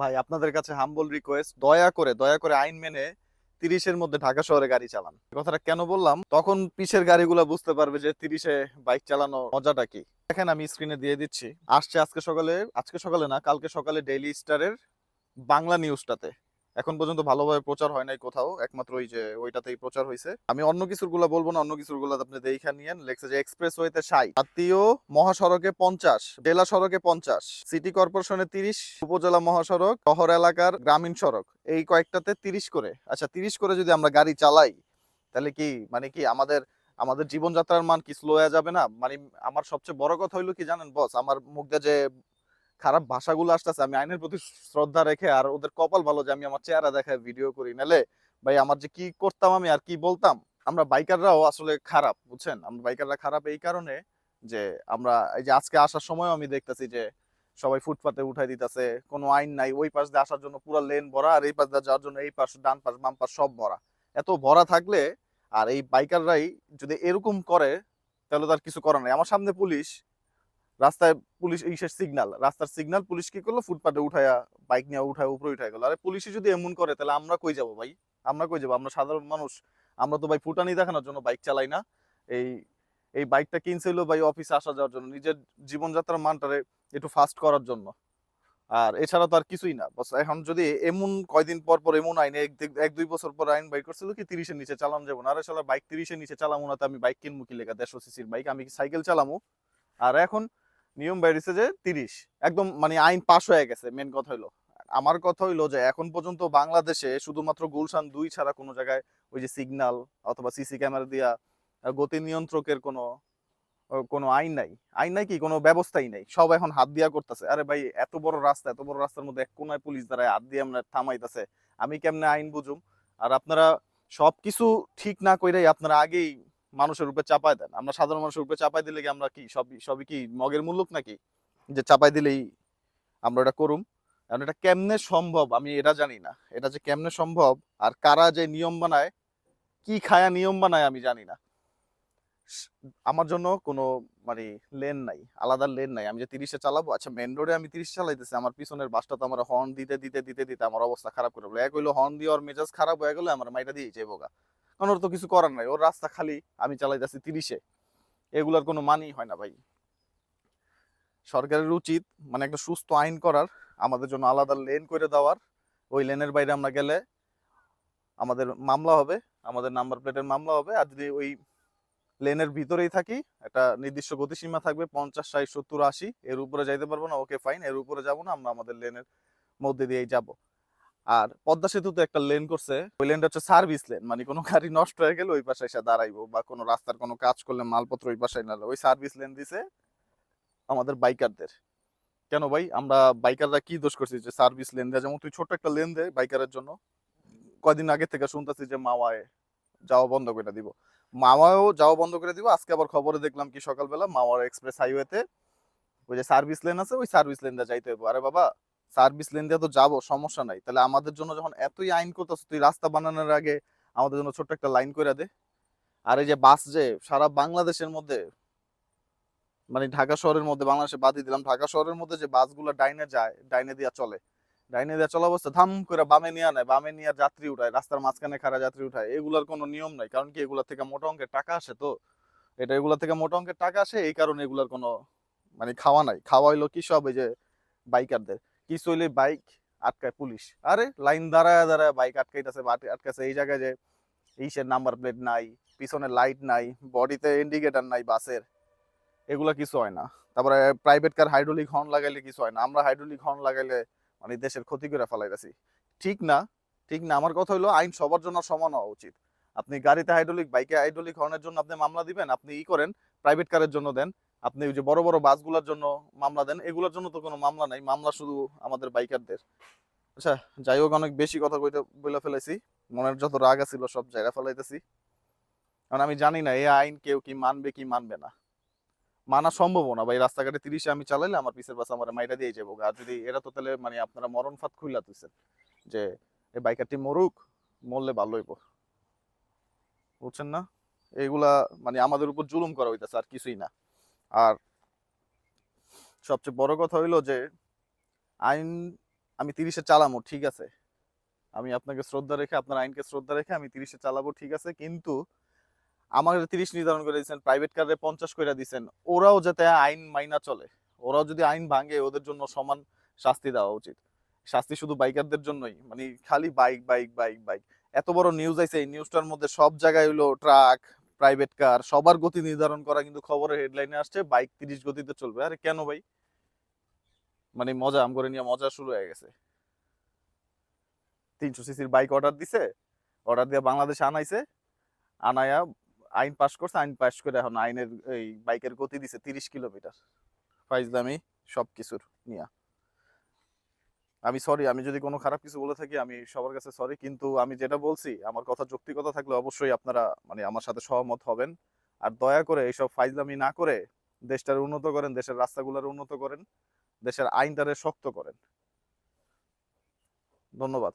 ভাই, আপনাদের কাছে হাম্বল রিকোয়েস্ট দয়া করে দয়া করে আইন মেনে তিরিশের মধ্যে ঢাকা শহরে গাড়ি চালান। কথাটা কেন বললাম? তখন পিছের গাড়িগুলো বুঝতে পারবে যে তিরিশে বাইক চালানো মজাটা কি। দেখেন, আমি স্ক্রিনে দিয়ে দিচ্ছি। আসছে আজকে সকালে আজকে সকালে না, কালকে সকালে ডেইলি স্টারের বাংলা নিউজটাতে এখন পর্যন্ত ভালোভাবে প্রচার হয় নাই কোথাও, একমাত্র ওই যে ওইটাতেই প্রচার হয়েছে আমি অন্য কিছুরগুলা বলব না, অন্য কিছুরগুলা আপনি দেখে নিয়েন। লেখছে যে এক্সপ্রেস ওয়েতে ষাট, জাতীয় মহাসড়কে পঞ্চাশ, জেলা সড়কে পঞ্চাশ, সিটি কর্পোরেশনে তিরিশ, উপজেলা মহাসড়ক, শহর এলাকার গ্রামীণ সড়ক। এই কয়েকটাতে তিরিশ করে। আচ্ছা তিরিশ করে যদি আমরা গাড়ি চালাই, তাহলে কি মানে কি আমাদের আমাদের জীবনযাত্রার মান কি স্লো হয়ে যাবে না? মানে আমার সবচেয়ে বড় কথা হইল কি জানেন বস আমার মুখ দিয়ে যে খারাপ ভাষাগুলো আসতেছে, আমি আইনের প্রতি শ্রদ্ধা রেখে আর ওদের কপাল ভালো যে আমি আমার চেহারা দেখায় ভিডিও করি। নালে ভাই আমার যে কি করতাম আমি আর কি বলতাম? আমরা বাইকাররাও আসলে খারাপ, বুঝছেন? আমরা বাইকাররা খারাপ এই কারণে যে আমরা এই যে আজকে আসার সময় আমি দেখতেছি যে সবাই ফুটপাতে উঠাই দিতেছে, কোনো আইন নাই, ওই পাশ দিয়ে আসার জন্য পুরো লেন ভরা আর এই পাশ দিয়ে যাওয়ার জন্য এই পাশ, ডান পাশ, বাম পাশ সব ভরা। এত ভরা থাকলে আর এই বাইকাররাই যদি এরকম করে, তাহলে তার কিছু করার নাই। আমার সামনে পুলিশ রাস্তায় পুলিশ ইসের সিগন্যাল রাস্তার সিগন্যাল পুলিশ কি করল? ফুটপাতে উঠায়া বাইক নিয়ে উঠায় উপরে উঠায় গেলো। আরে পুলিশই যদি এমন করে, তাহলে আমরা কই যাব ভাই? আমরা কই যাব? আমরা সাধারণ মানুষ। আমরা তো ভাই ফুটানি দেখানোর জন্য বাইক চালাই না। এই এই বাইকটা কিনছিল ভাই অফিসে আসা যাওয়ার জন্য, নিজের জীবনযাত্রার মানটারে একটু ফাস্ট করার জন্য। আর এছাড়া তো আর কিছুই না। বস, এখন যদি এমন কয়দিন পর পর এমন আইন, এক দুই বছর পর আইন বাইক করছিল কি, তিরিশের নিচে চালানো যাব না। আরে শালা বাইক তিরিশের নিচে চালামো না, তো আমি বাইক কিনবো কি লেখা দেড়শো সিসির বাইক আমি সাইকেল চালামো? আর এখন নিয়ম বেরিয়েছে যে তিরিশ। একদম মানে আইন পাশ হয়ে গেছে মেন কথা হইল। আমার কথা হইল যে এখন পর্যন্ত বাংলাদেশে শুধুমাত্র গুলশান দুই ছাড়া কোনো জায়গায় ওই যে সিগন্যাল অথবা সিসি ক্যামেরা দিয়া গতি নিয়ন্ত্রকের কোনো কোনো আইন নাই। আইন নাই কি? কোনো ব্যবস্থাই নাই। সব এখন হাত দিয়া করতেছে। আরে ভাই, এত বড় রাস্তা, এত বড় রাস্তার মধ্যে এক কোনায় পুলিশ দ্বারা হাত দিয়ে আমরা থামাইতেছে। আমি কেমনে আইন বুঝুম? আর আপনারা সবকিছু ঠিক না কইরাই আপনারা আগেই মানুষের উপরে চাপায় দেন। আমরা সাধারণ মানুষের উপরে চাপাই দিলে কি আমরা কি সবই সবই কি মগের মূল্যক নাকি? যে চাপাই দিলেই আমরা এটা করুম। কারণ এটা কেমনে সম্ভব আমি এটা জানি না। এটা যে কেমনে সম্ভব আর কারা যে নিয়ম বানায়, কি খায়া নিয়ম বানায় আমি জানি না। আমার জন্য কোনো মানে লেন নাই, আলাদা লেন নাই। আমি যে তিরিশে চালাবো আচ্ছা মেন রোডে আমি তিরিশ চালাইতেছি, আমার পিছনের বাসটা তো আমার হর্ন দিতে দিতে দিতে দিতে আমার অবস্থা খারাপ করে এক হইল হর্ন দিয়ে ওর মেজাজ খারাপ হয়ে গেলো, আমার মাইটা দিয়ে যাইবো গা। ওর তো কিছু করার নাই। ওর রাস্তা খালি, আমি চালাইতেছি তিরিশে। এগুলার কোনো মানই হয় না ভাই। সরকারের উচিত মানে একটা সুস্থ আইন করার, আমাদের জন্য আলাদা লেন করে দেওয়ার। ওই লেনের বাইরে আমরা গেলে আমাদের মামলা হবে, আমাদের নাম্বার প্লেটের মামলা হবে। আর যদি ওই লেনের ভিতরেই থাকি, একটা নির্দিষ্ট গতিসীমা থাকবে, পঞ্চাশ, ষাট, সত্তর, আশি, এর উপরে যাইতে পারব না, ওকে ফাইন, এর উপরে যাব না, আমরা আমাদের লেনের মধ্যে দিয়েই যাব। আর পদ্মা সেতুতে একটা লেন করছে। ওই লেনটা হচ্ছে সার্ভিস লেন মানে কোনো গাড়ি নষ্ট হয়ে গেলে ওই পাশে এসে দাঁড়াইবো বা কোনো রাস্তার কোনো কাজ করলে মালপত্র ওই পাশে নালে ওই সার্ভিস লেন দিছে আমাদের বাইকারদের কেন ভাই? আমরা বাইকাররা কি দোষ করছি যে সার্ভিস লেন দেয়? যেমন তুই ছোট একটা লেন দে বাইকারের জন্য। কয়দিন আগে থেকে শুনতেছি যে মাওয়ায় যাওয়া বন্ধ করে দিব। মাওয়াও যাওয়া বন্ধ করে দিব। আজকে আবার খবরে দেখলাম কি সকালবেলা মাওয়ার এক্সপ্রেস হাইওয়েতে ওই যে সার্ভিস লেন আছে, ওই সার্ভিস লেন দিয়ে যাইতে হবে আরে বাবা সার্ভিস লেন দিয়ে তো যাব, সমস্যা নাই। তাহলে আমাদের জন্য যখন এতই আইন করতেছ তুই রাস্তা বানানোর আগে আমাদের জন্য ছোট্ট একটা লাইন করে দে। আর এই যে বাস যে, সারা বাংলাদেশের মধ্যে মানে ঢাকা শহরের মধ্যে, বাংলাদেশে বাদই দিলাম, ঢাকা শহরের মধ্যে যে বাসগুলো ডাইনে যায়, ডাইনে দিয়া চলে। ডাইনে দিয়া চলা অবস্থা, ধাম করে বামে নিয়ে নেয়, বামে নিয়ে যাত্রী উঠায়, রাস্তার মাঝখানে খারা যাত্রী উঠায়। এগুলার কোনো নিয়ম নাই, কারণ কি এগুলা থেকে মোটা অঙ্কের টাকা আসে তো? এটা এগুলা থেকে মোটা অঙ্কের টাকা আসে, এই কারণে এগুলার কোনো মানে খাওয়া নাই। খাওয়া হইল কি সব এই যে বাইকারদের। কি চইলে বাইক আটকায় পুলিশ আরে লাইন দাঁড়ায় দাঁড়ায় বাইক আটকাইতেছে আটকাছে এই জায়গায় যে ইসের নাম্বার প্লেট নাই, পিছনে লাইট নাই বডিতে ইন্ডিকেটার নাই, বাসের। এগুলা কিছু হয় না। তারপরে প্রাইভেট কার হাইড্রোলিক হর্ন লাগাইলে কিছু হয় না। আমরা হাইড্রোলিক হর্ন লাগাইলে মানে দেশের ক্ষতি করে ফেলাইতেছি। ঠিক না ঠিক না। আমার কথা হলো আইন সবার জন্য সমান হওয়া উচিত। আপনি গাড়িতে হাইড্রোলিক বাইকে হাইড্রোলিক হর্নের জন্য আপনি মামলা দিবেন, আপনি ই করেন প্রাইভেট কারের জন্য দেন। আপনি ওই যে বড় বড় বাসগুলোর জন্য মামলা দেন, এগুলোর জন্য তো কোনো মামলা নাই, মামলা শুধু আমাদের বাইকারদের। আচ্ছা যাই হোক, অনেক বেশি কথা কইতে বলে ফেলেছি মনের যত রাগ আছিল, সব জায়গা ফেলাইতেছি। কারণ আমি জানি না এই আইন কেউ কি মানবে কি মানবে না। মানা সম্ভব না, ভাই, রাস্তাঘাটে তিরিশে আমি চালাইলে আমার পিছের পাশে আমার মাইটা দিয়ে যাব আর যদি এরা তো তাহলে মানে আপনারা মরণ ফাত খুইলা তুইছেন যে এই বাইকারটি মরুক, মরলে ভালো হইব। বুঝছেন না? এগুলা মানে আমাদের উপর জুলুম করা হইতেছে, আর কিছুই না। আর সবচেয়ে বড় কথা হইল যে, আইন আমি তিরিশে চালামো, ঠিক আছে? আমি আপনাকে শ্রদ্ধা রেখে, আপনার আইনকে শ্রদ্ধা রেখে আমি তিরিশে চালাবো, ঠিক আছে? কিন্তু আমার তিরিশ নির্ধারণ করে দিয়েছেন প্রাইভেট কারে পঞ্চাশ করে দিয়েছেন, ওরাও যাতে আইন মাইনা চলে, ওরাও যদি আইন ভাঙে, ওদের জন্য সমান শাস্তি দেওয়া উচিত। শাস্তি শুধু বাইকারদের জন্যই মানে খালি বাইক বাইক বাইক বাইক এত বড় নিউজ আইছে, এই নিউজটার মধ্যে সব জায়গায় হলো ট্রাক প্রাইভেট কার সবার গতি নির্ধারণ করা কিন্তু খবরের হেডলাইনে আসছে বাইক তিরিশ গতিতে চলবে। আরে কেন ভাই? মানে মজা আম করে নিয়ে মজা শুরু হয়ে গেছে। তিনশো সিসির বাইক অর্ডার দিছে অর্ডার দিয়ে বাংলাদেশে আনাইছে, আনায়া আইন পাস করছে, আইন পাস করে এখন আইনের এই বাইকের গতি দিছে তিরিশ কিলোমিটার দামি সব কিছুর নিয়া। আমি সরি আমি যদি কোনো খারাপ কিছু বলে থাকি, আমি সবার কাছে সরি কিন্তু আমি যেটা বলছি, আমার কথা যৌক্তিকতা থাকলে অবশ্যই আপনারা মানে আমার সাথে সহমত হবেন। আর দয়া করে এইসব ফাইজলামি না করে দেশটার উন্নত করেন, দেশের রাস্তাগুলোর উন্নত করেন, দেশের আইনটারে শক্ত করেন। ধন্যবাদ।